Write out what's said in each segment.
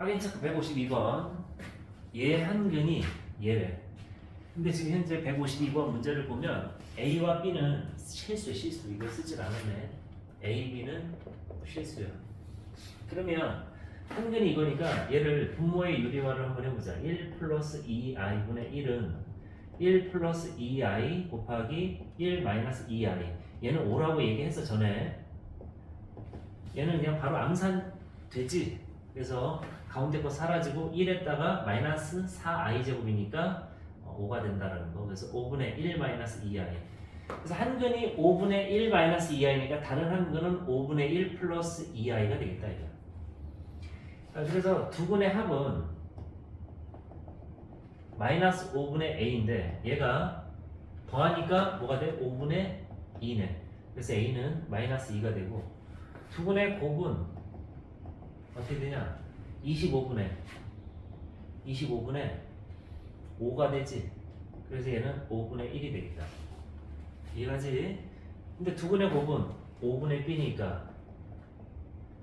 확인 체크 152번. 얘 한근이 얘래. 근데 지금 현재 152번 문제를 보면 A와 B는 실수야 실수. 이거 쓰질 않았네. A, B는 실수야 그러면 한근이 이거니까 얘를 분모의 유리화를 한번 해보자. 1 플러스 2i분의 1은 1 플러스 2i 곱하기 1 마이너스 2i 얘는 5라고 얘기했어 전에 얘는 그냥 바로 암산 되지 그래서 가운데 거 사라지고 1에다가 마이너스 4i 제곱이니까 5가 된다는 거. 그래서 5분의 1 마이너스 2i 그래서 한 근이 5분의 1 마이너스 2i니까 다른 한 근은 5분의 1 플러스 2i가 되겠다 이거. 자, 그래서 두 근의 합은 마이너스 5분의 a인데 얘가 더하니까 뭐가 돼? 5분의 2네. 그래서 a는 마이너스 2가 되고 두 근의 곱은 어떻게 되냐? 25분의 25분의 5가 되지? 그래서 얘는 5분의 1이 되겠다. 이해가지? 근데 두 근의 곱은 5분의 b니까.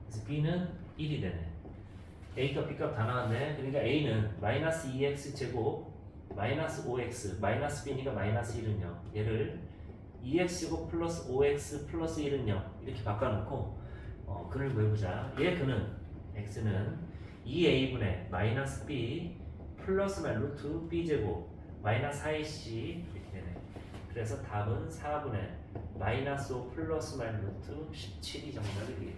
그래서 b는 1이 되네. a값 b값 다 나왔네. 그러니까 a는 마이너스 2x 제곱 마이너스 5x 마이너스 b니까 마이너스 1은 0 얘를 2x 제곱 플러스 5x 플러스 1은 0 이렇게 바꿔놓고 어, 근을 구해보자. 얘 근은 x는 2a분의 마이너스 b 플러스 말 루트 b 제곱 마이너스 4ac 이렇게 되네. 그래서 답은 4분의 마이너스 5 플러스 말 루트 17이 정답이 되겠다